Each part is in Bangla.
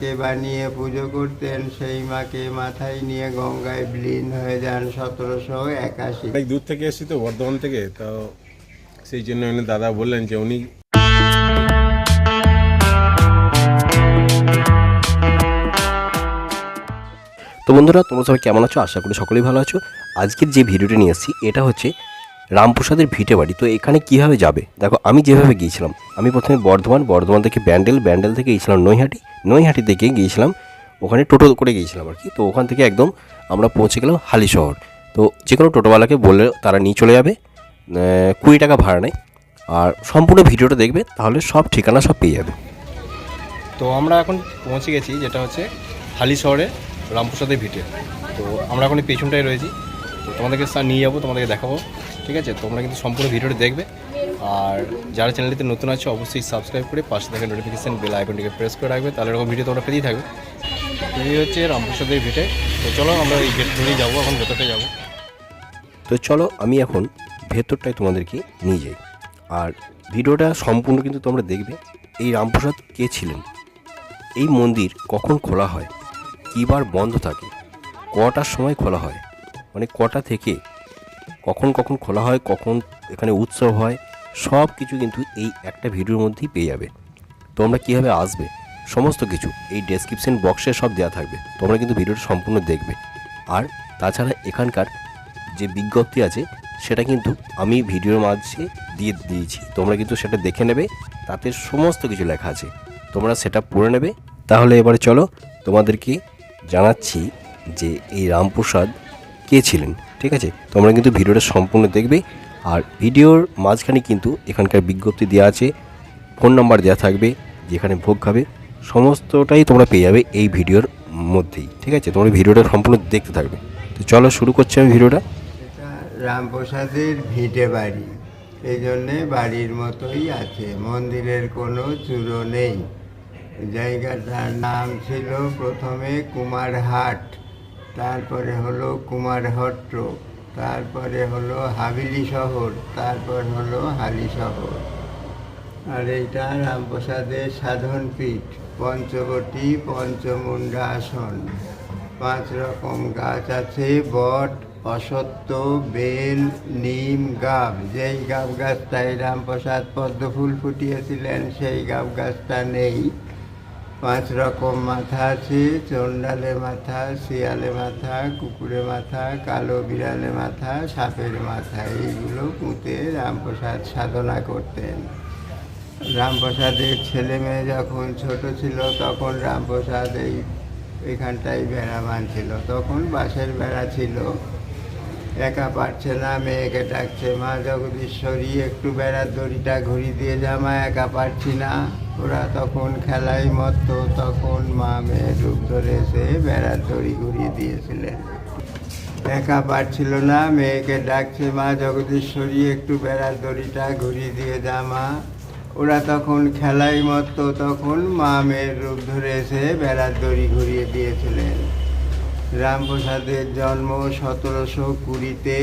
কে বানিয়ে পুজো করতেন সেই মাকে মাথায় নিয়ে গঙ্গায় বিলীন হয়ে যান সতেরোশো একাশি। অনেক দূর থেকে এসেছি তো বর্ধমান থেকে তো সেই জন্য উনি দাদা বললেন যে উনি তো বন্ধুরা তোমরা সবাই কেমন আছো? আশা করি সকলেই ভালো আছো। আজকের যে ভিডিওটি নিয়ে এসেছি এটা হচ্ছে রামপ্রসাদের ভিটে বাড়ি। তো এখানে কীভাবে যাবে? দেখো, আমি যেভাবে গিয়েছিলাম, আমি প্রথমে বর্ধমান বর্ধমান থেকে ব্যান্ডেল ব্যান্ডেল থেকে গিয়েছিলাম নৈহাটি নৈহাটি থেকে গিয়েছিলাম, ওখানে টোটো করে গিয়েছিলাম আর কি। তো ওখান থেকে একদম আমরা পৌঁছে গেলাম হালি শহর। তো যে কোনো টোটোওয়ালাকে বললে তারা নিয়ে চলে যাবে কুড়ি টাকা ভাড়া নেয়। আর সম্পূর্ণ ভিডিওটা দেখবে, তাহলে সব ঠিকানা সব পেয়ে যাবে। তো আমরা এখন পৌঁছে গেছি, যেটা হচ্ছে হালি শহরে রামপ্রসাদের ভিটে। তো আমরা এখন পেছনটায় রয়েছি। তো তোমাদেরকে নিয়ে যাব, তোমাদেরকে দেখাবো, ঠিক আছে? তোমরা কিন্তু সম্পূর্ণ ভিডিওটা দেখবে। আর যারা চ্যানেলটিতে নতুন আছে, অবশ্যই সাবস্ক্রাইব করে পাশে থাকা নোটিফিকেশান বেল আইকনটিকে প্রেস করে রাখবে, তাহলে এরকম ভিডিও তোমরা পেতেই থাকবে। এই হচ্ছে রামপ্রসাদের ভিটে। তো চলো আমরা এই গেট ধরেই যাব, এখন ভেতরটা যাব। তো চলো আমি এখন ভেতরটায় তোমাদেরকে নিয়ে যাই। আর ভিডিওটা সম্পূর্ণ কিন্তু তোমরা দেখবে, এই রামপ্রসাদ কে ছিলেন? এই মন্দির কখন খোলা হয়? কীবার বন্ধ থাকে? কটার সময় খোলা হয়? মানে কটা থেকে কখন কখন খোলা হয়, কখন এখানে উৎসব হয়, সব কিছু কিন্তু এই একটা ভিডিওর মধ্যেই পেয়ে যাবে। তোমরা কীভাবে আসবে? সমস্ত কিছু এই ডেসক্রিপশন বক্সে সব দেওয়া থাকবে। তোমরা কিন্তু ভিডিওটা সম্পূর্ণ দেখবে। আর তাছাড়া এখানকার যে বিজ্ঞপ্তি আছে, সেটা কিন্তু আমি ভিডিওর মাঝে দিয়ে দিয়েছি। তোমরা কিন্তু সেটা দেখে নেবে, তাতে সমস্ত কিছু লেখা আছে। তোমরা সেটা পড়ে নেবে। তাহলে এবারে চলো তোমাদেরকে জানাচ্ছি যে এই রামপ্রসাদ কে ছিলেন, ঠিক আছে? তোমরা কিন্তু ভিডিওটা সম্পূর্ণ দেখবে আর ভিডিওর মাঝখানে কিন্তু এখানকার বিজ্ঞপ্তি দেওয়া আছে, ফোন নাম্বার দেওয়া থাকবে যেখানে ভোগ খাবে, সমস্তটাই তোমরা পেয়ে যাবে এই ভিডিওর মধ্যেই, ঠিক আছে? তোমরা ভিডিওটা সম্পূর্ণ দেখতে থাকবে। তো চলো শুরু করছি আমি ভিডিওটা। রামপ্রসাদের ভিটে বাড়ি, এই জন্যে বাড়ির মতোই আছে, মন্দিরের কোনো চূড়ো নেই। জায়গাটার নাম ছিল প্রথমে কুমারহাট। তারপরে হলো কুমারহট্ট তারপরে হলো হাবিলি শহর, তারপর হলো হালি শহর। আর এইটা রামপ্রসাদের সাধন পীঠ, পঞ্চবটী পঞ্চমুণ্ডা আসন। পাঁচ রকম গাছ আছে, বট অসত্য বেল, নিম, গাব। যেই গাব গাছটায় রামপ্রসাদ পদ্মফুল ফুটিয়েছিলেন, সেই গাব গাছটা নেই। পাঁচ রকম মাথা আছে, চণ্ডালে মাথা, শিয়ালে মাথা, কুকুরে মাথা, কালো বিড়ালে মাথা, সাপের মাথা, এইগুলো পুঁতে রামপ্রসাদ সাধনা করতেন। রামপ্রসাদের ছেলে মেয়ে যখন ছোট ছিল, তখন রামপ্রসাদ এই, এখানটায় বেড়া বাঁধছিল তখন বাঁশের বেড়া ছিল। একা পারছে না, মেয়েকে ডাকছে, মা জগদীশ্বরী, একটু বেড়ার দড়িটা ঘুরি দিয়ে জামা একা পারছি না। ওরা তখন খেলায় মত্ত, তখন মা মেয়ের রূপ ধরে এসে বেড়ার দড়ি ঘুরিয়ে দিয়েছিলেন। একা পারছিল না, মেয়েকে ডাকছে, মা জগদীশ্বরী, একটু বেড়ার দড়িটা ঘুরিয়ে দিয়ে জামা ওরা তখন খেলায় মত্ত, তখন মা মেয়ের রূপ ধরে এসে বেড়ার দড়ি ঘুরিয়ে দিয়েছিলেন। রামপ্রসাদের জন্ম সতেরোশো কুড়িতে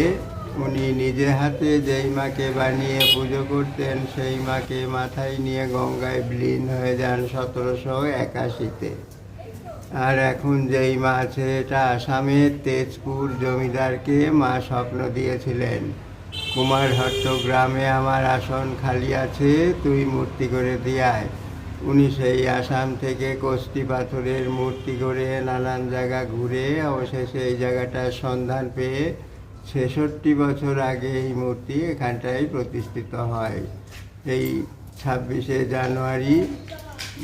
উনি নিজে হাতে যেই মাকে বানিয়ে পুজো করতেন, সেই মাকে মাথায় নিয়ে গঙ্গায় বিলীন হয়ে যান সতেরোশো একাশিতে। আর এখন যেই মা আছে, এটা আসামের তেজপুর জমিদারকে মা স্বপ্ন দিয়েছিলেন। কুমারহট্ট গ্রামে আমার আসন খালি আছে, তুই মূর্তি করে দিয়ায় উনি সেই আসাম থেকে কষ্টি পাথরের মূর্তি করে নানান জায়গা ঘুরে অবশেষে এই জায়গাটার সন্ধান পেয়ে ছেষট্টি বছর আগে এই মূর্তি এখানটায় প্রতিষ্ঠিত হয়। এই ছাব্বিশে জানুয়ারি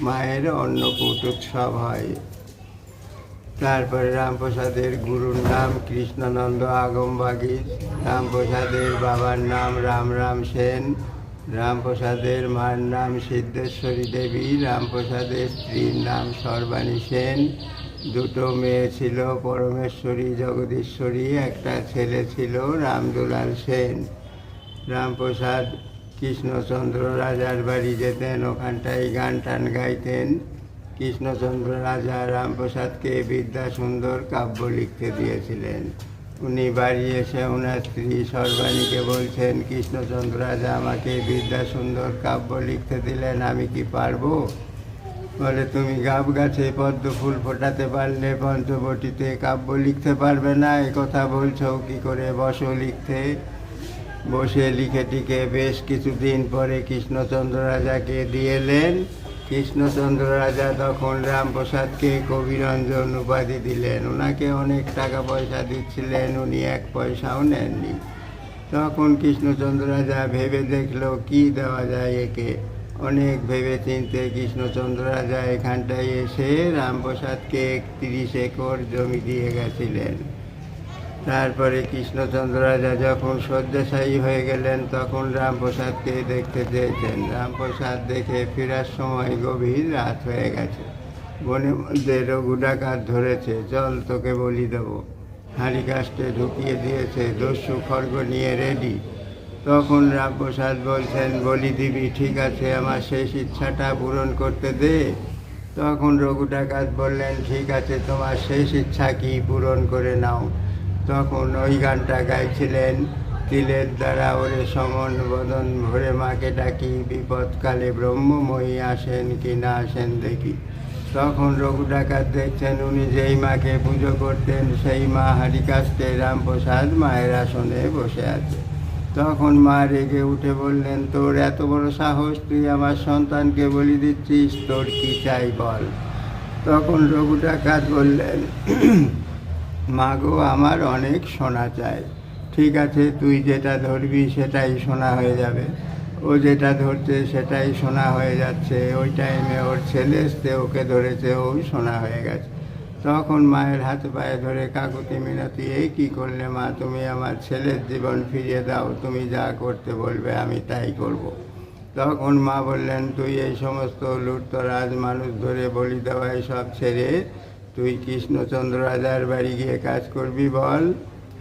মায়ের অন্নকূট উৎসব হয়। তারপরে রামপ্রসাদের গুরুর নাম কৃষ্ণানন্দ আগমবাগী রামপ্রসাদের বাবার নাম রাম রাম সেন, রামপ্রসাদের মার নাম সিদ্ধেশ্বরী দেবী, রামপ্রসাদের স্ত্রীর নাম সর্বাণী সেন দুটো মেয়ে ছিল, পরমেশ্বরী, জগদীশ্বরী, একটা ছেলে ছিল, রামদুলাল সেন। রামপ্রসাদ কৃষ্ণচন্দ্র রাজার বাড়ি যেতেন, ওখানটায় গান টান গাইতেন। কৃষ্ণচন্দ্র রাজা রামপ্রসাদকে বিদ্যা সুন্দর কাব্য লিখতে দিয়েছিলেন। উনি বাড়ি এসে ওনার স্ত্রী সর্বাণীকে বলছেন, কৃষ্ণচন্দ্র রাজা আমাকে বিদ্যা সুন্দর কাব্য লিখতে দিলেন, আমি কি পারব? বলে, তুমি গাব গাছে পদ্ম ফুল ফোটাতে পারলে পঞ্চবটিতে কাব্য লিখতে পারবে না। এ কথা বলছো, কি করে বসো লিখতে? বসে লিখে টিকে বেশ কিছুদিন পরে কৃষ্ণচন্দ্র রাজাকে দিয়েলেন কৃষ্ণচন্দ্র রাজা তখন রামপ্রসাদকে কবিরঞ্জন উপাধি দিলেন। ওনাকে অনেক টাকা পয়সা দিচ্ছিলেন, উনি এক পয়সাও নেননি। তখন কৃষ্ণচন্দ্র রাজা ভেবে দেখল, কি দেওয়া যায় একে? অনেক ভেবে চিনতে কৃষ্ণচন্দ্র রাজা এখানটায় এসে রামপ্রসাদকে একত্রিশ একর জমি দিয়ে গেছিলেন। তারপরে কৃষ্ণচন্দ্র রাজা যখন শয্যাশায়ী হয়ে গেলেন, তখন রামপ্রসাদকে দেখতে চেয়েছেন। রামপ্রসাদ দেখে ফেরার সময় গভীর রাত হয়ে গেছে। বনের মধ্যে রঘু ডাকাত ধরেছে জল তোকে বলি দেবো। হাঁড়ি কাস্টে ঢুকিয়ে দিয়েছে, দস্যু খড়গ নিয়ে রেডি তখন রামপ্রসাদ বলছেন, বলি দিবি, ঠিক আছে, আমার শেষ ইচ্ছাটা পূরণ করতে দে। তখন রঘু ডাকাত বললেন, ঠিক আছে, তোমার শেষ ইচ্ছা কি পূরণ করে নাও। তখন ওই গানটা গাইছিলেন, তিলের দ্বারা ওরে সমন বদন ভরে মাকে ডাকি, বিপদকালে ব্রহ্মময়ী আসেন কি না আসেন দেখি। তখন রঘু ডাকাত দেখছেন, উনি যেই মাকে পুজো করতেন, সেই মা হারিকাস্তে রামপ্রসাদ মায়ের আসনে বসে আছে। তখন মা রেগে উঠে বললেন, তোর এত বড় সাহস, তুই আমার সন্তানকে বলি দিচ্ছিস, তোর কি চাই বল? তখন রঘু ডাকাত বললেন, মা গো, আমার অনেক সোনা চাই। ঠিক আছে, তুই যেটা ধরবি সেটাই সোনা হয়ে যাবে। ও যেটা ধরছে সেটাই সোনা হয়ে যাচ্ছে। ওই টাইমে ওর ছেলে এসছে, ওকে ধরেছে, ওই সোনা হয়ে গেছে। তখন মায়ের হাতে পায়ে ধরে কাকুতি মিনতি, এই কী করলে মা? তুমি আমার ছেলের জীবন ফিরিয়ে দাও, তুমি যা করতে বলবে আমি তাই করব। তখন মা বললেন, তুই এই সমস্ত লুটতরাজ মানুষ ধরে বলি দেওয়া সব ছেড়ে, তুই কৃষ্ণচন্দ্র রাজার বাড়ি গিয়ে কাজ করবি বল?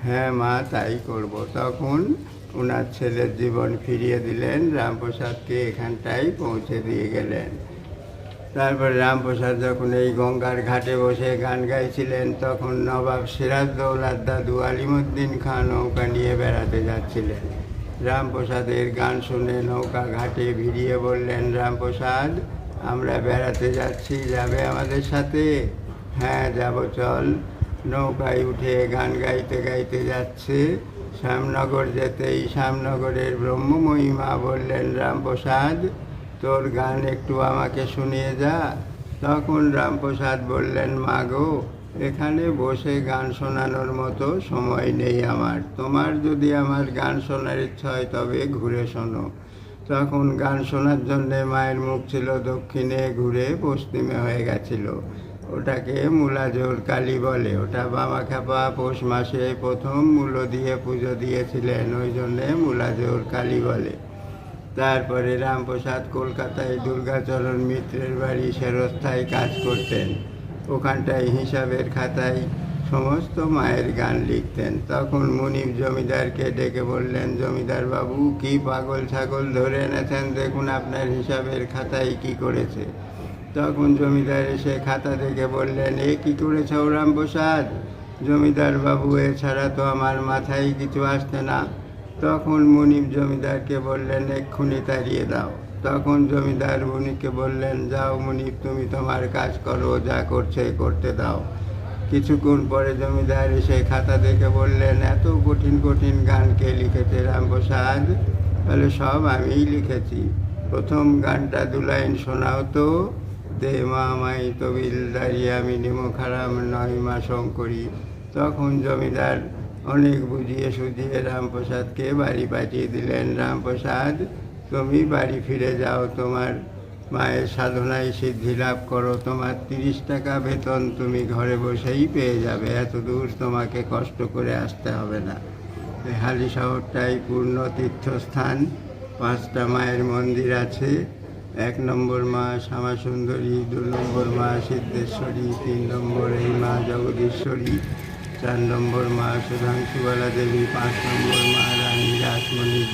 হ্যাঁ মা, তাই করব। তখন ওনার ছেলের জীবন ফিরিয়ে দিলেন, রামপ্রসাদকে এখানটাই পৌঁছে দিয়ে গেলেন। তারপরে রামপ্রসাদ যখন এই গঙ্গার ঘাটে বসে গান গাইছিলেন, তখন নবাব সিরাজদৌলার দাদু আলিমুদ্দিন খান নৌকা নিয়ে বেড়াতে যাচ্ছিলেন। রামপ্রসাদের গান শুনে নৌকা ঘাটে ভিড়িয়ে বললেন, রামপ্রসাদ, আমরা বেড়াতে যাচ্ছি, যাবে আমাদের সাথে? হ্যাঁ যাব, চল। নৌকায় উঠে গান গাইতে গাইতে যাচ্ছে। শ্যামনগর যেতেই শ্যামনগরের ব্রহ্মময়ী মা বললেন, রামপ্রসাদ তোর গান একটু আমাকে শুনিয়ে যা। তখন রামপ্রসাদ বললেন, মা গো, এখানে বসে গান শোনানোর মতো সময় নেই আমার। তোমার যদি আমার গান শোনার ইচ্ছা হয়, তবে ঘুরে শোনো। তখন গান শোনার জন্যে মায়ের মুখ ছিল দক্ষিণে ঘুরে পশ্চিমে হয়ে গেছিল। ওটাকে মূলাজোর কালী বলে। ওটা বামা খাপা পৌষ মাসে প্রথম মূল্য দিয়ে পুজো দিয়েছিলেন, ওই জন্যে মূলাজোর কালী বলে। তারপরে রামপ্রসাদ কলকাতায় দুর্গাচরণ মিত্রের বাড়ি সেরস্থায় কাজ করতেন। ওখানটায় হিসাবের খাতায় সমস্ত মায়ের গান লিখতেন। তখন মুনিব জমিদারকে ডেকে বললেন, জমিদার বাবু, কি পাগল ছাগল ধরে এনেছেন? দেখুন আপনার হিসাবের খাতায় কি করেছে। তখন জমিদার এসে খাতা দেখে বললেন, এ কি করেছে রামপ্রসাদ? জমিদার বাবু, এছাড়া তো আমার মাথায় কিছু আসতে না। তখন মুনিব জমিদারকে বললেন, এক্ষুনি তাড়িয়ে দাও। তখন জমিদার মুনিকে বললেন, যাও মুনিব তুমি তোমার কাজ করো, যা করছে করতে দাও। কিছুক্ষণ পরে জমিদার এসে খাতা দেখে বললেন, এত কঠিন কঠিন গান কে লিখেছে রামপ্রসাদ? বলে, সব আমিই লিখেছি। প্রথম গানটা দু লাইন শোনাও তো। দে মা মাই তবিল দাঁড়িয়ে, আমি নিমো খারাম নয় মা শঙ্করী। তখন জমিদার অনেক বুঝিয়ে সুঝিয়ে রামপ্রসাদকে বাড়ি পাঠিয়ে দিলেন? রামপ্রসাদ, তুমি বাড়ি ফিরে যাও, তোমার মায়ের সাধনায় সিদ্ধি লাভ করো, তোমার তিরিশ টাকা বেতন তুমি ঘরে বসেই পেয়ে যাবে, এত দূর তোমাকে কষ্ট করে আসতে হবে না। হালি শহরটাই পূর্ণ তীর্থস্থান, পাঁচটা মায়ের মন্দির আছে, এক নম্বর মা শ্যামাসুন্দরী, দু নম্বর মা সিদ্ধেশ্বরী, তিন নম্বর এই মা জগদীশ্বরী। চার নম্বর মা সুধাংশুবালা দেবী, পাঁচ নম্বর মা রানী রাসমণির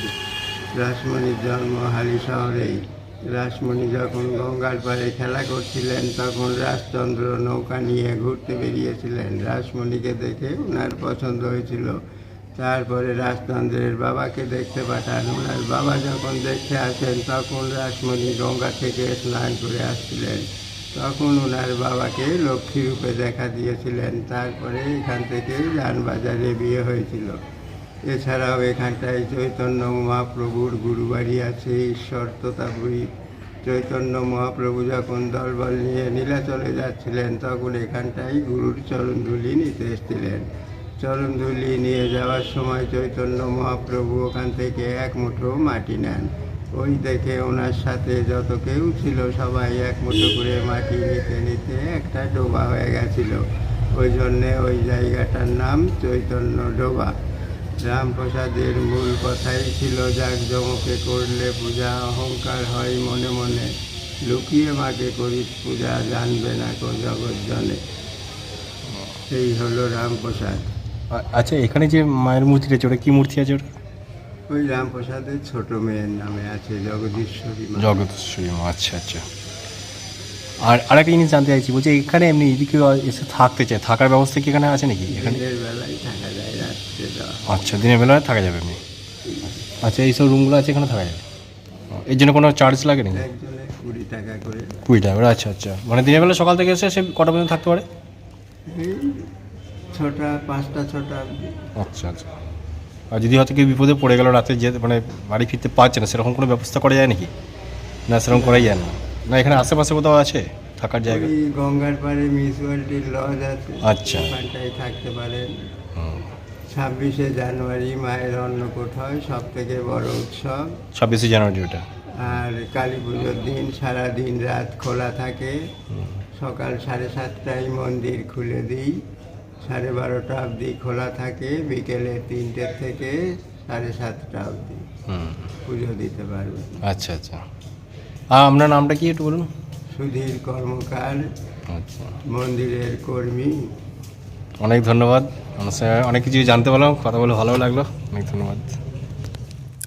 রাসমণির জন্ম হালি শহরেই। রাসমণি যখন গঙ্গার পাড়ে খেলা করছিলেন, তখন রাজচন্দ্র নৌকা নিয়ে ঘুরতে বেরিয়েছিলেন। রাসমণিকে দেখে ওনার পছন্দ হয়েছিল। তারপরে রাজচন্দ্রের বাবাকে দেখতে পাঠান। ওনার বাবা যখন দেখতে আসেন, তখন রাসমণি গঙ্গা থেকে স্নান করে আসছিলেন। তখন ওনার বাবাকে লক্ষ্মী রূপে দেখা দিয়েছিলেন। তারপরে এখান থেকে যানবাজারে বিয়ে হয়েছিল। এছাড়াও এখানটায় চৈতন্য মহাপ্রভুর গুরুবাড়ি আছে, ঈশ্বর তোতাপুরী। চৈতন্য মহাপ্রভু যখন দলবল নিয়ে নীলাচলে যাচ্ছিলেন, তখন এখানটায় গুরুর চরণধুলি নিতে এসেছিলেন। চরণধুলি নিয়ে যাওয়ার সময় চৈতন্য মহাপ্রভু ওখান থেকে এক মুঠো মাটি নেন। ওই দেখে ওনার সাথে যত কেউ ছিল সবাই এক মুঠো করে মাটি নিতে নিতে একটা ডোবা হয়ে গেছিল। ওই জন্যে ওই জায়গাটার নাম চৈতন্য ডোবা। রামপ্রসাদের মূল কথাই ছিল, জাঁকজমকে করলে পূজা অহংকার হয় মনে মনে। লুকিয়ে মাকে করিস পূজা, জানবে না কো জগৎজনে এই হলো রামপ্রসাদ। আচ্ছা এখানে যে মায়ের মূর্তিটা আছে, ওটা কী মূর্তি আছে ওটা? ওই রামপ্রসাদের ছোট মেয়ের নামে আছে জগদীশ্বরী মা। জগতেশ্বরী মা আচ্ছা আচ্ছা। আর আরেকটা জিনিস জানতে চাইছি বলছি এখানে এমনি যদি কেউ এসে থাকতে চায় থাকার ব্যবস্থা কি এখানে আছে নাকি? এখানে দিনের বেলায় থাকা যায় রাত্রে দেওয়া আচ্ছা দিনের বেলায় থাকা যাবে এমনি? আচ্ছা এইসব রুমগুলো আছে এখানে থাকা যাবে? এর জন্য কোনো চার্জ লাগে নাকি? একজনে কুড়ি টাকা করে। কুড়ি টাকা করে আচ্ছা আচ্ছা। মানে দিনের বেলা সকাল থেকে এসে সে কটা পর্যন্ত থাকতে পারে? এই ছটা পাঁচটা ছটা অবধি। আচ্ছা আচ্ছা। যদি হয়তো কেউ বিপদে পড়ে গেল রাতে যে মানে বাড়ি ফিরতে পারছে না সেরকম কোনো ব্যবস্থা করা যায় নাকি? না সেরকম করাই যায় না। না এখানে আশেপাশে কোথাও আছে থাকার জায়গা? গঙ্গার পাড়ে মিউনিসিপ্যালিটির লজ আছে। আচ্ছা। ওখানটায় থাকতে পারেন। ছাব্বিশে জানুয়ারি মায়ের অন্নকূট হয় সব থেকে বড় উৎসব। ছাব্বিশে জানুয়ারি ওটা? আর কালী পুজোর দিন সারা দিন রাত খোলা থাকে। সকাল সাড়ে সাতটায় মন্দির খুলে দিই। সাড়ে বারোটা অবধি খোলা থাকে বিকেলে তিনটে থেকে সাড়ে সাতটা অবধি। পুজো দিতে পারবে। আচ্ছা আচ্ছা। আর আপনার নামটা কি একটু বলুন? সুধীর কর্মকার আচ্ছা। মন্দিরের কর্মী। অনেক ধন্যবাদ। অনেক কিছু জানতে পারলাম কথা বলে ভালো লাগল। অনেক ধন্যবাদ।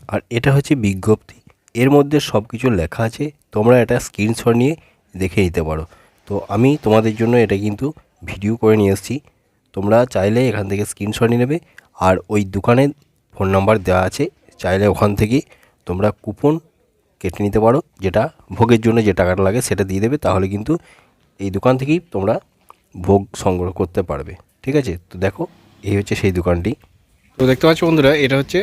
আর এটা হচ্ছে বিজ্ঞপ্তি। এর মধ্যে সব কিছু লেখা আছে তোমরা এটা স্ক্রিনশট নিয়ে দেখে নিতে পারো। তো আমি তোমাদের জন্য এটা কিন্তু ভিডিও করে নিয়ে এসেছি। তোমরা চাইলে এখান থেকে স্ক্রিনশট নিয়ে নেবে। আর ওই দোকানে ফোন নাম্বার দেওয়া আছে, চাইলে ওখান থেকে তোমরা কুপন কেটে নিতে পারো, যেটা ভোগের জন্য যে টাকাটা লাগে সেটা দিয়ে দেবে, তাহলে কিন্তু এই দোকান থেকেই তোমরা ভোগ সংগ্রহ করতে পারবে। ঠিক আছে? তো দেখো, এই হচ্ছে সেই দোকানটি। তো দেখতে পাচ্ছ বন্ধুরা, এটা হচ্ছে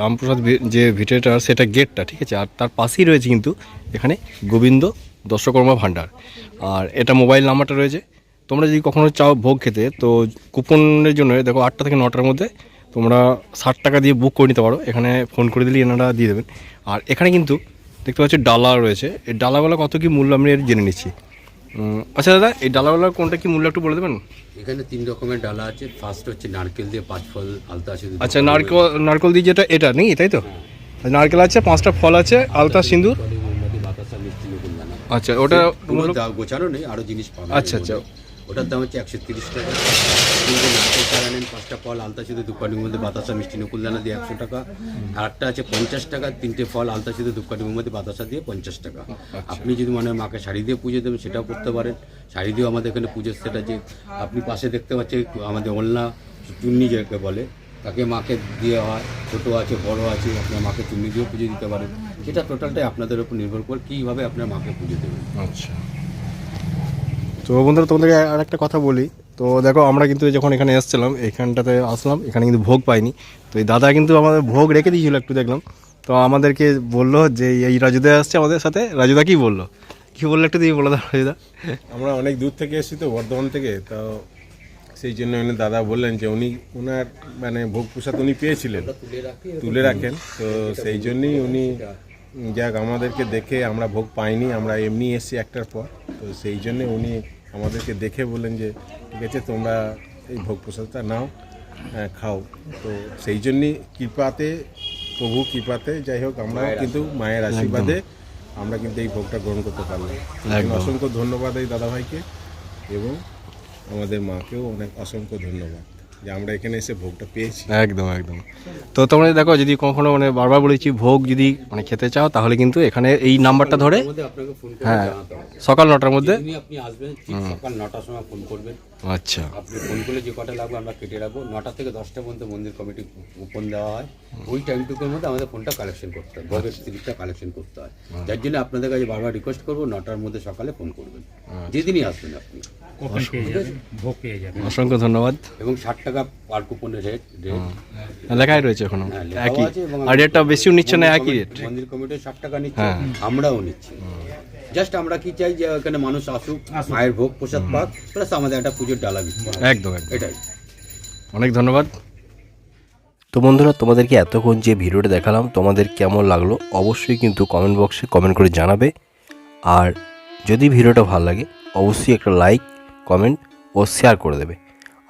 রামপ্রসাদ যে ভিটেটা সেটা গেটটা, ঠিক আছে? আর তার পাশেই রয়েছে কিন্তু এখানে গোবিন্দ দর্শকর্মা ভাণ্ডার। আর এটা মোবাইল নাম্বারটা রয়েছে তোমরা যদি কখনো চাও ভোগ খেতে তো কুপনের জন্য দেখো আটটা থেকে নটার মধ্যে তোমরা ষাট টাকা দিয়ে বুক করে নিতে পারো। এখানে ফোন করে দিলে এনারা দিয়ে দেবেন। আর এখানে কিন্তু দেখতে পাচ্ছি ডালা রয়েছে। এই ডালাগুলো কত কি মূল্য আমি এর জেনে নিচ্ছি। আচ্ছা দাদা এই ডালাগুলোর কোনটা কি মূল্য একটু বলে দেবেন? এখানে তিন রকমের ডালা আছে। ফার্স্ট হচ্ছে নারকেল দিয়ে পাঁচ ফল আলতা আছে আচ্ছা নারকেল নারকেল দিয়ে যেটা এটা নেই তাই তো? নারকেল আছে পাঁচটা ফল আছে আলতা দানা। আচ্ছা ওটা গোছানো নেই আরও জিনিস আচ্ছা। আচ্ছা। ওটার দাম হচ্ছে একশো তিরিশ টাকা। কিন্তু নারকেল চারা নেন পাঁচটা ফল আলতা শুধু দুপানির মধ্যে বাতাসা মিষ্টি, নকুল দানা দিয়ে একশো টাকা। আর একটা আছে পঞ্চাশ টাকা, তিনটে ফল আলতা শুধু দুপানির মধ্যে বাতাসা দিয়ে পঞ্চাশ টাকা। আপনি যদি মনে হয় মাকে শাড়ি দিয়ে পুজো দেবেন, সেটাও করতে পারেন। শাড়ি দিয়েও আমাদের এখানে পুজোর সেট আছে। আপনি পাশে দেখতে পাচ্ছেন আমাদের ওলনা চুন্নি যাকে বলে, তাকে মাকে দেওয়া হয়। ছোটো আছে, বড় আছে আপনার মাকে চুন্নি দিয়েও পুজো দিতে পারেন। এটা টোটালটাই আপনাদের উপর নির্ভর করে কীভাবে আপনার মাকে পুজো দেবেন। আচ্ছা। তো বন্ধুরা, তোমাদেরকে আর একটা কথা বলি। তো দেখো, আমরা কিন্তু যখন এখানে এসেছিলাম, এখানটাতে আসলাম, এখানে কিন্তু ভোগ পাইনি। তো এই দাদা কিন্তু আমাদের ভোগ রেখে দিয়েছিল একটু দেখলাম। তো আমাদেরকে বলল যে, এই রাজুদা আসছে আমাদের সাথে। রাজুদা কি বলল? কি বলল একটু দিয়ে বলে দাও রাজুদা। আমরা অনেক দূর থেকে এসেছি তো, বর্ধমান থেকে। তো সেই জন্য উনি দাদা বললেন যে, উনি ওনার মানে ভোগ প্রসাদ উনি পেয়েছিলেন, তুলে রাখেন। তো সেই জন্যই উনি যাক আমাদেরকে দেখে আমরা ভোগ পাইনি আমরা এমনি এসেছি একটার পর। তো সেই জন্যে উনি আমাদেরকে দেখে বললেন যে ঠিক আছে তোমরা এই ভোগ প্রসাদটা নাও হ্যাঁ, খাও। তো সেই জন্যই কৃপাতে প্রভু কৃপাতে যাই হোক আমরা কিন্তু মায়ের আশীর্বাদে আমরা কিন্তু এই ভোগটা গ্রহণ করতে পারলাম। অসংখ্য ধন্যবাদ এই দাদাভাইকে এবং আমাদের মাকেও অনেক অসংখ্য ধন্যবাদ। যে আমরা এখানে এসে ভোগটা পেয়েছি। একদম একদম। তো তোমরা দেখো যদি কখনো মানে বারবার বলেছি ভোগ যদি মানে খেতে চাও তাহলে কিন্তু এখানে এই নাম্বারটা ধরে আপনাকে ফোন হ্যাঁ সকাল নটার মধ্যে যেদিনই আপনি আসবেন সকাল নটার সময় ফোন করবেন। আচ্ছা। আপনি ফোন করলে যে কটা লাগবে আমরা কেটে রাখব। নটা থেকে দশটা পর্যন্ত মন্দির কমিটি ওপেন দেওয়া হয়। ওই টাইমটুকুর মধ্যে আমাদের ফোনটা কালেকশন করতে হয়। ভোগের স্লিপটা কালেকশন করতে হয়। যার জন্য আপনাদের কাছে বারবার রিকোয়েস্ট করব নটার মধ্যে সকালে ফোন করবেন। যেদিনই আসবেন আপনি। অসংখ্য ধন্যবাদ। এবং ষাট টাকা পার কুপনের রেট রেট লেখাই রয়েছে এখনও। হ্যাঁ, একই। আর রেটটা বেশিও নিচ্ছে না একই রেট মন্দির কমিটি ষাট টাকা নিচ্ছে আমরাও নিচ্ছি। জাস্ট আমরা কি চাই যে এখানে মানুষ আসুক মায়ের ভোগ প্রসাদ পাক প্লাস আমাদের একটা পুজোর ডালা একদম এটাই। অনেক ধন্যবাদ। তো বন্ধুরা তোমাদেরকে এতক্ষণ যে ভিডিওটা দেখালাম তোমাদের কেমন লাগল অবশ্যই কিন্তু কমেন্ট বক্সে কমেন্ট করে জানাবে। আর যদি ভিডিওটা ভালো লাগে অবশ্যই একটা লাইক কমেন্ট ও শেয়ার করে দেবে।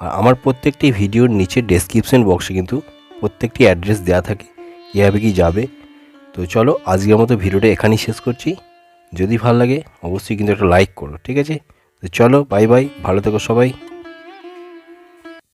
আর আমার প্রত্যেকটি ভিডিওর নিচে ডেসক্রিপশন বক্সে কিন্তু প্রত্যেকটি অ্যাড্রেস দেওয়া থাকে, কীভাবে কি যাবে। তো চলো আজকের মতো ভিডিওটা এখানেই শেষ করছি। যদি ভালো লাগে, অবশ্যই কিন্তু একটা লাইক করো, ঠিক আছে? তো চলো বাই বাই ভালো থেকো সবাই।